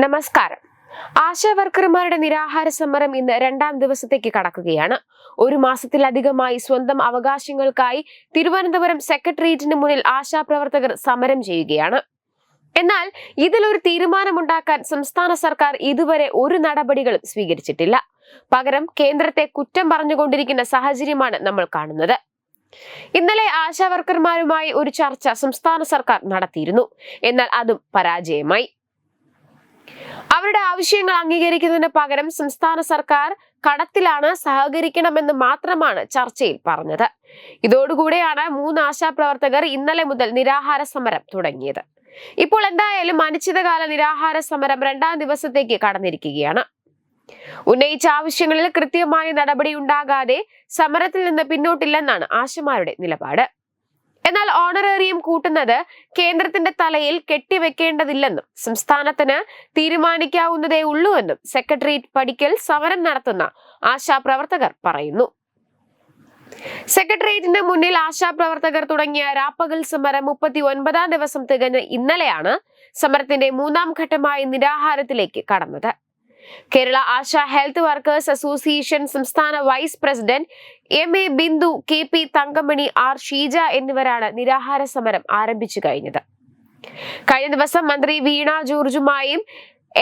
നമസ്കാരം. ആശാ വർക്കർമാരുടെ നിരാഹാര സമരം ഇന്ന് രണ്ടാം ദിവസത്തേക്ക് കടക്കുകയാണ്. ഒരു മാസത്തിലധികമായി സ്വന്തം അവകാശങ്ങൾക്കായി തിരുവനന്തപുരം സെക്രട്ടേറിയറ്റിന് മുന്നിൽ ആശാപ്രവർത്തകർ സമരം ചെയ്യുകയാണ്. എന്നാൽ ഇതിലൊരു തീരുമാനമുണ്ടാക്കാൻ സംസ്ഥാന സർക്കാർ ഇതുവരെ ഒരു നടപടികളും സ്വീകരിച്ചിട്ടില്ല. പകരം കേന്ദ്രത്തെ കുറ്റം പറഞ്ഞുകൊണ്ടിരിക്കുന്ന സാഹചര്യമാണ് നമ്മൾ കാണുന്നത്. ഇന്നലെ ആശാവർക്കർമാരുമായി ഒരു ചർച്ച സംസ്ഥാന സർക്കാർ നടത്തിയിരുന്നു. എന്നാൽ അതും പരാജയമായി. അവരുടെ ആവശ്യങ്ങൾ അംഗീകരിക്കുന്നതിന് പകരം സംസ്ഥാന സർക്കാർ കടത്തിലാണ് സഹകരിക്കണമെന്ന് മാത്രമാണ് ചർച്ചയിൽ പറഞ്ഞത്. ഇതോടുകൂടെയാണ് മൂന്ന് ആശാപ്രവർത്തകർ ഇന്നലെ മുതൽ നിരാഹാര സമരം തുടങ്ങിയത്. ഇപ്പോൾ എന്തായാലും അനിശ്ചിതകാല നിരാഹാര സമരം രണ്ടാം ദിവസത്തേക്ക് കടന്നിരിക്കുകയാണ്. ഉന്നയിച്ച ആവശ്യങ്ങളിൽ കൃത്യമായ നടപടി ഉണ്ടാകാതെ സമരത്തിൽ നിന്ന് പിന്നോട്ടില്ലെന്നാണ് ആശമാരുടെ നിലപാട്. എന്നാൽ ഓണറേറിയം കൂട്ടുന്നത് കേന്ദ്രത്തിന്റെ തലയിൽ കെട്ടിവെക്കേണ്ടതില്ലെന്നും സംസ്ഥാനത്തിന് തീരുമാനിക്കാവുന്നതേ ഉള്ളൂവെന്നും സെക്രട്ടേറിയറ്റ് പഠിക്കൽ സമരം നടത്തുന്ന ആശാപ്രവർത്തകർ പറയുന്നു. സെക്രട്ടേറിയറ്റിന് മുന്നിൽ ആശാപ്രവർത്തകർ തുടങ്ങിയ രാപ്പകൽ സമരം മുപ്പത്തി ഒൻപതാം ദിവസം തികഞ്ഞ ഇന്നലെയാണ് സമരത്തിന്റെ മൂന്നാം ഘട്ടമായ നിരാഹാരത്തിലേക്ക് കടന്നത്. Kerala Asha health workers association സംസ്ഥാന vice president M A Bindu K P Thankamani R Sheeja എന്നിവരാണ് നിരാഹാര സമരം ആരംഭിച്ചു കഴിഞ്ഞത്. കഴിഞ്ഞ ദിവസം മന്ത്രി വീണ ജോർജുമായും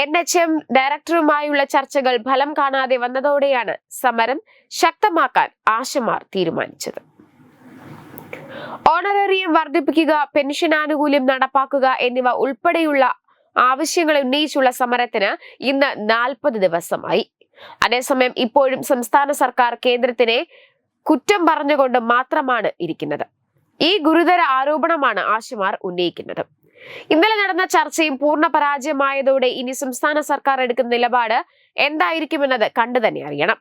എൻ എച്ച് എം ഡയറക്ടറുമായുള്ള ചർച്ചകൾ ഫലം കാണാതെ വന്നതോടെയാണ് സമരം ശക്തമാക്കാൻ ആശമാർ തീരുമാനിച്ചത്. ഓണറേറിയം വർദ്ധിപ്പിക്കുക പെൻഷൻ ആനുകൂല്യം നടപ്പാക്കുക എന്നിവ ഉൾപ്പെടെയുള്ള ആവശ്യങ്ങൾ ഉന്നയിച്ചുള്ള സമരത്തിന് ഇന്ന് നാൽപ്പത് ദിവസമായി. അതേസമയം ഇപ്പോഴും സംസ്ഥാന സർക്കാർ കേന്ദ്രത്തിനെ കുറ്റം പറഞ്ഞുകൊണ്ട് മാത്രമാണ് ഇരിക്കുന്നത്. ഈ ഗുരുതര ആരോപണമാണ് ആശുമാർ ഉന്നയിക്കുന്നത്. ഇന്നലെ നടന്ന ചർച്ചയും പൂർണ പരാജയമായതോടെ ഇനി സംസ്ഥാന സർക്കാർ എടുക്കുന്ന നിലപാട് എന്തായിരിക്കുമെന്നത് കണ്ടു തന്നെ അറിയണം.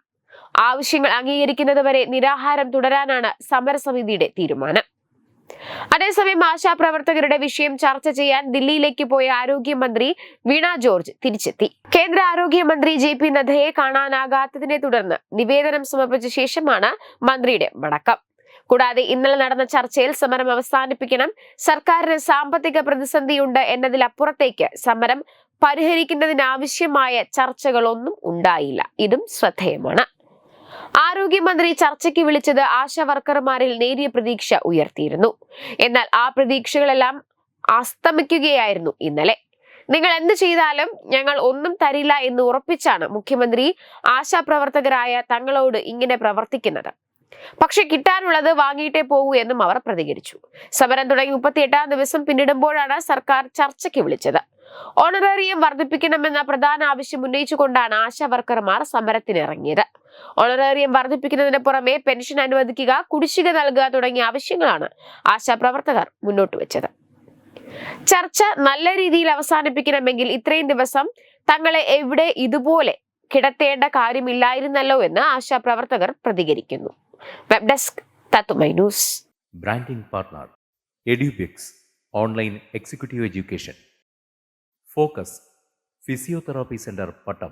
ആവശ്യങ്ങൾ അംഗീകരിക്കുന്നതുവരെ നിരാഹാരം തുടരാനാണ് സമരസമിതിയുടെ തീരുമാനം. അതേസമയം ആശാപ്രവർത്തകരുടെ വിഷയം ചർച്ച ചെയ്യാൻ ദില്ലിയിലേക്ക് പോയ ആരോഗ്യമന്ത്രി വീണ ജോർജ് തിരിച്ചെത്തി. കേന്ദ്ര ആരോഗ്യമന്ത്രി ജെ പി നദ്ദയെ കാണാനാകാത്തതിനെ തുടർന്ന് നിവേദനം സമർപ്പിച്ച ശേഷമാണ് മന്ത്രിയുടെ മടക്കം. കൂടാതെ ഇന്നലെ നടന്ന ചർച്ചയിൽ സമരം അവസാനിപ്പിക്കണം സർക്കാരിന് സാമ്പത്തിക പ്രതിസന്ധിയുണ്ട് എന്നതിലപ്പുറത്തേക്ക് സമരം പരിഹരിക്കുന്നതിനാവശ്യമായ ചർച്ചകളൊന്നും ഉണ്ടായില്ല. ഇതും ശ്രദ്ധേയമാണ്. ആരോഗ്യമന്ത്രി ചർച്ചയ്ക്ക് വിളിച്ചത് ആശാവർക്കർമാരിൽ നേരിയ പ്രതീക്ഷ ഉയർത്തിയിരുന്നു. എന്നാൽ ആ പ്രതീക്ഷകളെല്ലാം അസ്തമിക്കുകയായിരുന്നു ഇന്നലെ. നിങ്ങൾ എന്ത് ചെയ്താലും ഞങ്ങൾ ഒന്നും തരില്ല എന്ന് ഉറപ്പിച്ചാണ് മുഖ്യമന്ത്രി ആശാപ്രവർത്തകരായ തങ്ങളോട് ഇങ്ങനെ പ്രവർത്തിക്കുന്നത്. പക്ഷെ കിട്ടാനുള്ളത് വാങ്ങിയിട്ടേ പോകൂ എന്നും അവർ പ്രതികരിച്ചു. സമരം തുടങ്ങി മുപ്പത്തിയെട്ടാം ദിവസം പിന്നിടുമ്പോഴാണ് സർക്കാർ ചർച്ചയ്ക്ക് വിളിച്ചത്. ഓണറേറിയം വർദ്ധിപ്പിക്കണമെന്ന പ്രധാന ആവശ്യം ഉന്നയിച്ചുകൊണ്ടാണ് ആശാ വർക്കർമാർ സമരത്തിനിറങ്ങിയത്. ഓണറേറിയം വർദ്ധിപ്പിക്കുന്നതിന് പുറമെ പെൻഷൻ അനുവദിക്കുക കുടിശ്ശിക നൽകുക തുടങ്ങിയ ആവശ്യങ്ങളാണ് ആശാപ്രവർത്തകർ മുന്നോട്ട് വെച്ചത്. ചർച്ച നല്ല രീതിയിൽ അവസാനിപ്പിക്കണമെങ്കിൽ ഇത്രയും ദിവസം തങ്ങളെ എവിടെ ഇതുപോലെ കിടത്തേണ്ട കാര്യമില്ലായിരുന്നല്ലോ എന്ന് ആശാപ്രവർത്തകർ പ്രതികരിക്കുന്നു. വെബ് ഡെസ്ക് തത്തുമൈ branding partner Edubix online executive education focus physiotherapy centre Pattom